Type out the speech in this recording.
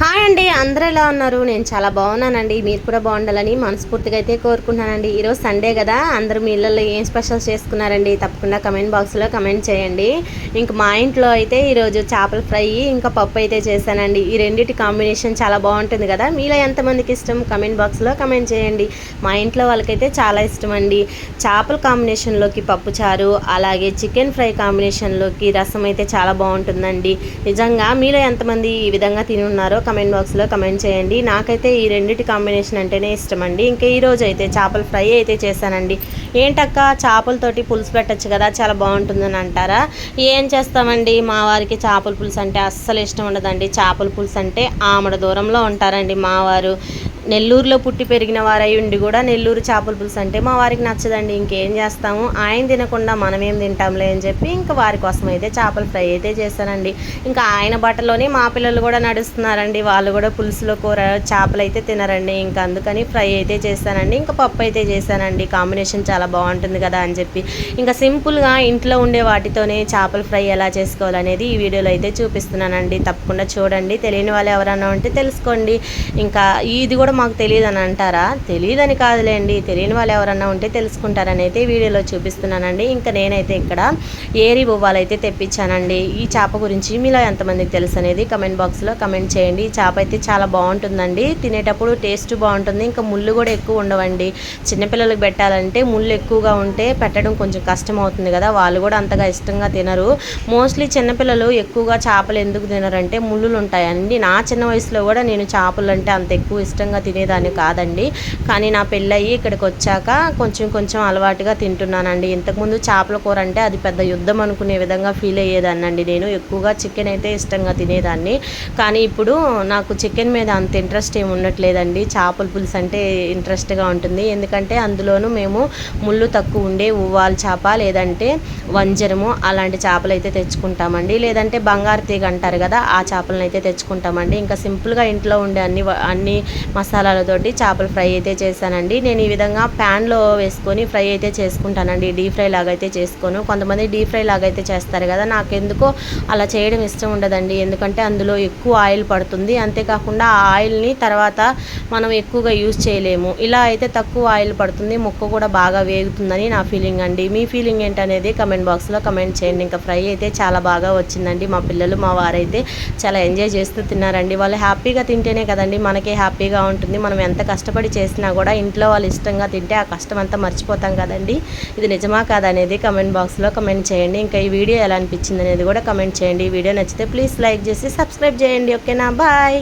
Hi అండి అందరూ ఎలా ఉన్నారు? నేను చాలా బాగున్నానండి మీరు కూడా బాగుండాలని మనస్ఫూర్తిగా అయితే కోరుకుంటున్నానండి. ఈరోజు సండే కదా అందరూ మీ ఇళ్ళల్లో ఏం స్పెషల్స్ చేసుకున్నారండి? తప్పకుండా కమెంట్ బాక్స్లో కమెంట్ చేయండి. ఇంక మా ఇంట్లో అయితే ఈరోజు చేపల ఫ్రై ఇంకా పప్పు అయితే చేశానండి. ఈ రెండింటి కాంబినేషన్ చాలా బాగుంటుంది కదా మీలో ఎంతమందికి ఇష్టం? కమెంట్ బాక్స్లో కమెంట్ చేయండి. మా ఇంట్లో వాళ్ళకైతే చాలా ఇష్టం అండి చేపల కాంబినేషన్లోకి పప్పు చారు అలాగే చికెన్ ఫ్రై కాంబినేషన్లోకి రసం అయితే చాలా బాగుంటుందండి. నిజంగా మీలో ఎంతమంది ఈ విధంగా తిని ఉన్నారో కమెంట్ బాక్స్లో కమెంట్ చేయండి. నాకైతే ఈ రెండింటి కాంబినేషన్ అంటేనే ఇష్టం అండి ఇంకా ఈరోజు అయితే చేపల ఫ్రై అయితే చేశానండి. ఏంటక్క చేపలతోటి పులుసు పెట్టచ్చు కదా చాలా బాగుంటుందని అంటారా? ఏం చేస్తామండి? మా వారికి చేపల పులుసు అంటే అస్సలు ఇష్టం ఉండదండి. చేపల పులుసు అంటే ఆమడ దూరంలో ఉంటారండి మావారు. నెల్లూరులో పుట్టి పెరిగిన వారై ఉండి కూడా నెల్లూరు చేపల పులుసు అంటే మా వారికి నచ్చదండి. ఇంకేం చేస్తాము? ఆయన తినకుండా మనం ఏం తింటాంలే అని చెప్పి ఇంకా వారి కోసం అయితే చేపల ఫ్రై అయితే చేశానండి. ఇంకా ఆయన బట్టలోనే మా పిల్లలు కూడా నడుస్తున్నారండి. వాళ్ళు కూడా పులుసులో కూర చేపలు అయితే తినరండి. ఇంకా అందుకని ఫ్రై అయితే చేశానండి. ఇంకా పప్పు అయితే చేశానండి. కాంబినేషన్ చాలా బాగుంటుంది కదా అని చెప్పి. ఇంకా సింపుల్గా ఇంట్లో ఉండే వాటితోనే చేపల ఫ్రై ఎలా చేసుకోవాలనేది ఈ వీడియోలో అయితే చూపిస్తున్నానండి. తప్పకుండా చూడండి. తెలియని వాళ్ళు ఎవరన్నా ఉంటే తెలుసుకోండి. ఇంకా ఇది కూడా మాకు తెలియదు అని అంటారా? తెలియదని కాదులేండి. తెలియని వాళ్ళు ఎవరన్నా ఉంటే తెలుసుకుంటారని అయితే వీడియోలో చూపిస్తున్నానండి. ఇంకా నేనైతే ఇక్కడ ఏరి బొవ్వాలు అయితే తెప్పించానండి. ఈ చేప గురించి మీలో ఎంతమందికి తెలుసు అనేది కమెంట్ బాక్స్లో కమెంట్ చేయండి. ఈ చేప అయితే చాలా బాగుంటుందండి. తినేటప్పుడు టేస్ట్ బాగుంటుంది. ఇంకా ముళ్ళు కూడా ఎక్కువ ఉండవండి. చిన్నపిల్లలకు పెట్టాలంటే ముళ్ళు ఎక్కువగా ఉంటే పెట్టడం కొంచెం కష్టం అవుతుంది కదా. వాళ్ళు కూడా అంతగా ఇష్టంగా తినరు. మోస్ట్లీ చిన్నపిల్లలు ఎక్కువగా చేపలు ఎందుకు తినరంటే ముళ్ళులు ఉంటాయండి నా చిన్న వయసులో కూడా నేను చేపలు అంటే అంత ఎక్కువ ఇష్టంగా తినేదాన్ని కాదండి. కానీ నా పెళ్ళయి ఇక్కడికి వచ్చాక కొంచెం కొంచెం అలవాటుగా తింటున్నానండి. ఇంతకుముందు చేపల కూర అంటే అది పెద్ద యుద్ధం అనుకునే విధంగా ఫీల్ అయ్యేదాన్నండి. నేను ఎక్కువగా చికెన్ అయితే ఇష్టంగా తినేదాన్ని. కానీ ఇప్పుడు నాకు చికెన్ మీద అంత ఇంట్రెస్ట్ ఏమి ఉండట్లేదండి. చేపల పులుసు అంటే ఇంట్రెస్ట్గా ఉంటుంది. ఎందుకంటే అందులోనూ మేము ముళ్ళు తక్కువ ఉండే ఉవ్వాలు చేప లేదంటే వంజరము అలాంటి చేపలు అయితే తెచ్చుకుంటామండి. లేదంటే బంగారు తీగ అంటారు కదా ఆ చేపలను అయితే తెచ్చుకుంటామండి. ఇంకా సింపుల్గా ఇంట్లో ఉండే అన్ని అన్ని మసాలా మసాలాలతోటి చేపల ఫ్రై అయితే చేశానండి. నేను ఈ విధంగా ప్యాన్లో వేసుకొని ఫ్రై అయితే చేసుకుంటానండి. డీప్ ఫ్రై లాగా అయితే చేసుకోను. కొంతమంది డీప్ ఫ్రై లాగా అయితే చేస్తారు కదా నాకు ఎందుకో అలా చేయడం ఇష్టం ఉండదండి. ఎందుకంటే అందులో ఎక్కువ ఆయిల్ పడుతుంది. అంతేకాకుండా ఆ ఆయిల్ని తర్వాత మనం ఎక్కువగా యూజ్ చేయలేము. ఇలా అయితే తక్కువ ఆయిల్ పడుతుంది. ముక్క కూడా బాగా వేగుతుందని నా ఫీలింగ్ అండి. మీ ఫీలింగ్ ఏంటనేది కమెంట్ బాక్స్లో కమెంట్ చేయండి. ఇంకా ఫ్రై అయితే చాలా బాగా వచ్చిందండి. మా పిల్లలు మా వారైతే చాలా ఎంజాయ్ చేస్తూ తిన్నారండి. వాళ్ళు హ్యాపీగా తింటేనే కదండి మనకే హ్యాపీగా ఉంటుంది. మనం ఎంత కష్టపడి చేసినా కూడా ఇంట్లో వాళ్ళు ఇష్టంగా తింటే ఆ కష్టం అంతా మర్చిపోతాం కదండి. ఇది నిజమా కాదనేది కమెంట్ బాక్స్లో కమెంట్ చేయండి. ఇంకా ఈ వీడియో ఎలా అనిపించింది అనేది కూడా కమెంట్ చేయండి. ఈ వీడియో నచ్చితే ప్లీజ్ లైక్ చేసి సబ్స్క్రైబ్ చేయండి. ఓకేనా? బాయ్.